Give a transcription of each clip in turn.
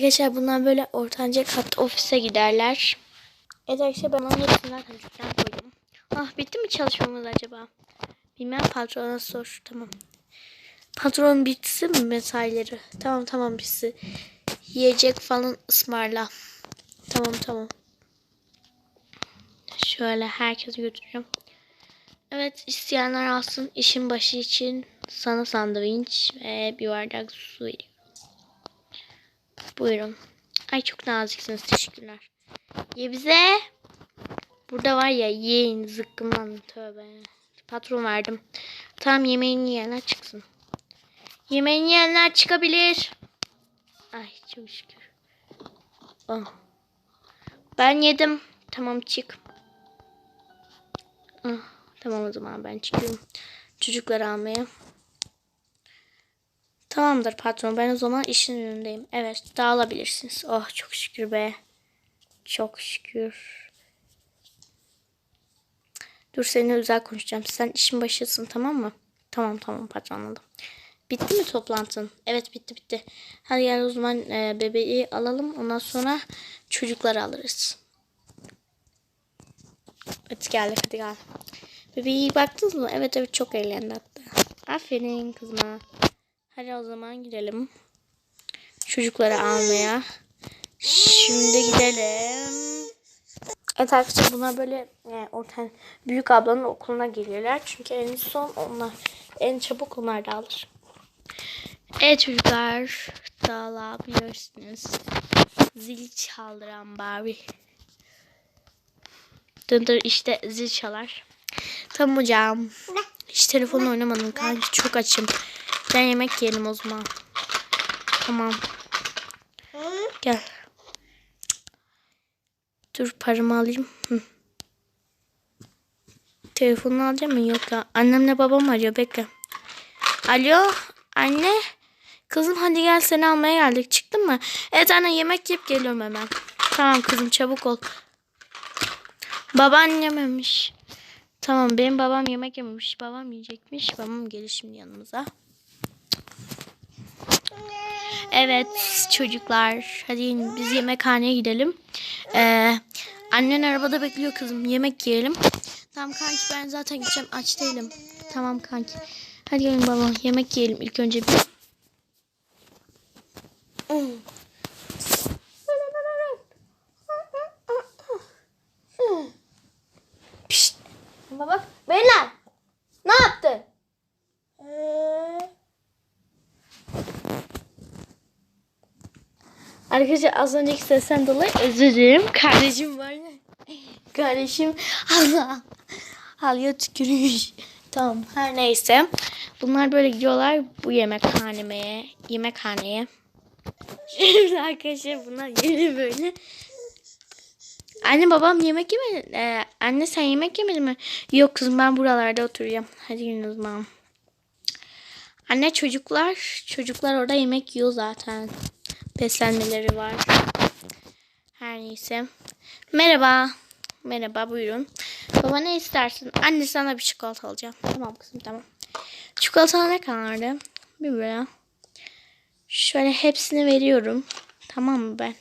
Arkadaşlar bunlar böyle ortanca kat ofise giderler. Evet arkadaşlar ben hepsini zaten cüzdan koydum. Ah bitti mi çalışmamız acaba? Bilmem patrona sor. Tamam. Patron bitsin mi mesaileri? Tamam tamam bitsin. Yiyecek falan ısmarla. Tamam tamam. Şöyle herkese götüreceğim. Evet isteyenler alsın. İşin başı için sana sandviç ve bir bardak su veriyorum. Buyurun. Ay çok naziksiniz. Teşekkürler. Ye bize. Burada var ya yiyin zıkkımlan tövbe. Patron verdim. Tamam yemeğini yiyenler çıksın. Yemeğini yiyenler çıkabilir. Ay çok şükür. Oh. Ben yedim. Tamam çık. Ah, tamam o zaman ben çıkıyorum. Çocukları almaya. Tamamdır patron. Ben o zaman işin önündeyim. Evet dağılabilirsiniz. Oh çok şükür be. Çok şükür. Dur seninle özel konuşacağım. Sen işin başısın tamam mı? Tamam tamam patron anladım. Bitti mi toplantın? Evet bitti bitti. Hadi gel o zaman e, bebeği alalım. Ondan sonra çocukları alırız. Hadi gel hadi gel. Bebeği baktınız mı? Evet evet çok eğlendi hatta. Aferin kızma. Hadi o zaman gidelim. Çocukları almaya. Şimdi gidelim. Evet arkadaşlar bunlar böyle e, orta büyük ablanın okuluna geliyorlar. Çünkü en son onlar en çabuk onlar da alır. Evet çocuklar dağılabilirsiniz. Zil çaldıran Barbie. Dındır işte zil çalar. Tamam hocam. Hiç telefonla oynamadım kanka çok açım. Ben yemek yiyelim o zaman. Tamam. Gel. Dur paramı alayım. Hı. Telefonunu alacağım mı? Yok ya. Annemle babam arıyor. Bekle. Alo. Anne. Kızım hadi gel seni almaya geldik. Çıktın mı? Evet anne yemek yiyip geliyorum hemen. Tamam kızım çabuk ol. Baban yememiş. Tamam benim babam yemek yememiş. Babam yiyecekmiş. Babam gelir şimdi yanımıza. Evet çocuklar. Hadi biz yemekhaneye gidelim. Ee, annen arabada bekliyor kızım. Yemek yiyelim. Tamam kanki ben zaten gideceğim. Aç değilim. Tamam kanki. Hadi gelin baba yemek yiyelim ilk önce bir. Pişt. Baba beyler ne yaptın? Arkadaşlar az önceki sesten dolayı özür dilerim. Kardeşim var ya. Kardeşim Allah. Halıya tükürmüş. Tamam her neyse. Bunlar böyle gidiyorlar bu yemekhaneye. Yemekhaneye. Şimdi arkadaşlar bunlar yeni böyle. Anne babam yemek yemedi. Ee, anne sen yemek yemedin mi? Yok kızım ben buralarda oturuyorum. Hadi o zaman. Anne çocuklar. Çocuklar orada yemek yiyor zaten. Beslenmeleri var. Her neyse. Merhaba. Merhaba buyurun. Baba ne istersin? Anne sana bir çikolata alacağım. Tamam kızım tamam. Çikolata ne kadardı? Bir buraya. Şöyle hepsini veriyorum. Tamam mı ben?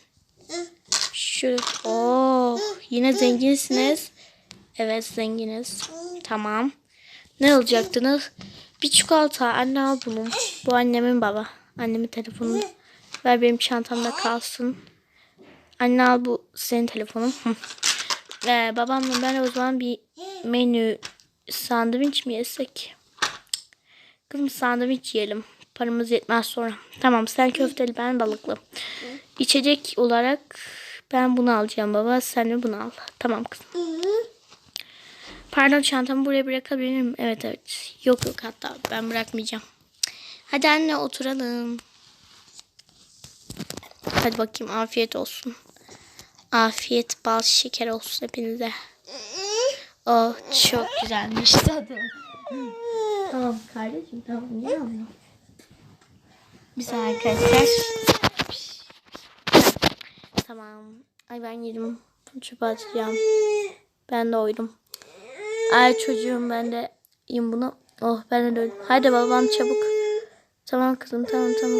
Şu. Oo, yine zenginsiniz. Evet zenginiz. Tamam. Ne alacaktınız? Bir çikolata. Anne al bunu. Bu annemin baba. Annemin telefonu. Ver benim çantamda kalsın. Anne al bu senin telefonun. Ee, babamla ben o zaman bir menü sandviç mi yesek? Kızım sandviç yiyelim. Paramız yetmez sonra. Tamam sen köfteli ben balıklı. İçecek olarak ben bunu alacağım baba. Sen de bunu al. Tamam kızım. Pardon çantamı buraya bırakabilir miyim? Evet evet. Yok yok hatta ben bırakmayacağım. Hadi anne oturalım. Hadi bakayım afiyet olsun. Afiyet bal şeker olsun hepinize. Oh çok güzelmiş tadı. tamam kardeşim tamam niye almıyor? Biz arkadaşlar. Tamam. Ay ben yedim. Çöpe atacağım. Ben de oydum. Ay çocuğum ben de yiyeyim bunu. Oh ben de doydum. Hadi babam çabuk. Tamam kızım tamam tamam.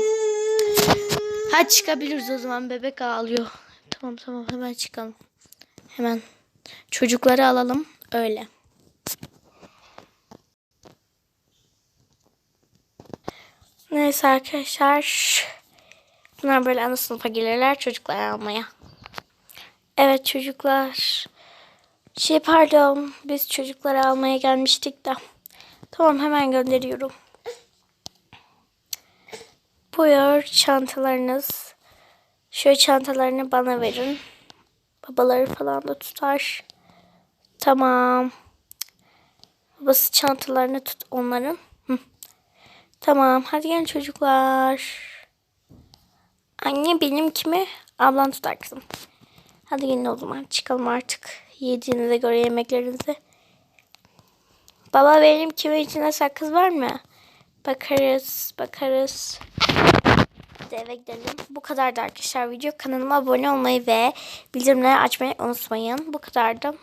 Hadi çıkabiliriz o zaman bebek ağlıyor. Tamam tamam hemen çıkalım. Hemen çocukları alalım öyle. Neyse arkadaşlar. Bunlar böyle ana sınıfa gelirler çocuklar almaya. Evet çocuklar. Şey pardon biz çocukları almaya gelmiştik de. Tamam hemen gönderiyorum. Buyur çantalarınız. Şöyle çantalarını bana verin. Babaları falan da tutar. Tamam. Babası çantalarını tut onların. Hı. Tamam hadi gelin çocuklar. Anne benim kimi? Ablan tutar kızım. Hadi gelin o zaman çıkalım artık. Yediğinize göre yemeklerinizi. Baba benim kimin içinde sakız var mı? Bakarız, bakarız. Hadi eve gidelim. Bu kadardı arkadaşlar video. Kanalıma abone olmayı ve bildirimleri açmayı unutmayın. Bu kadardı.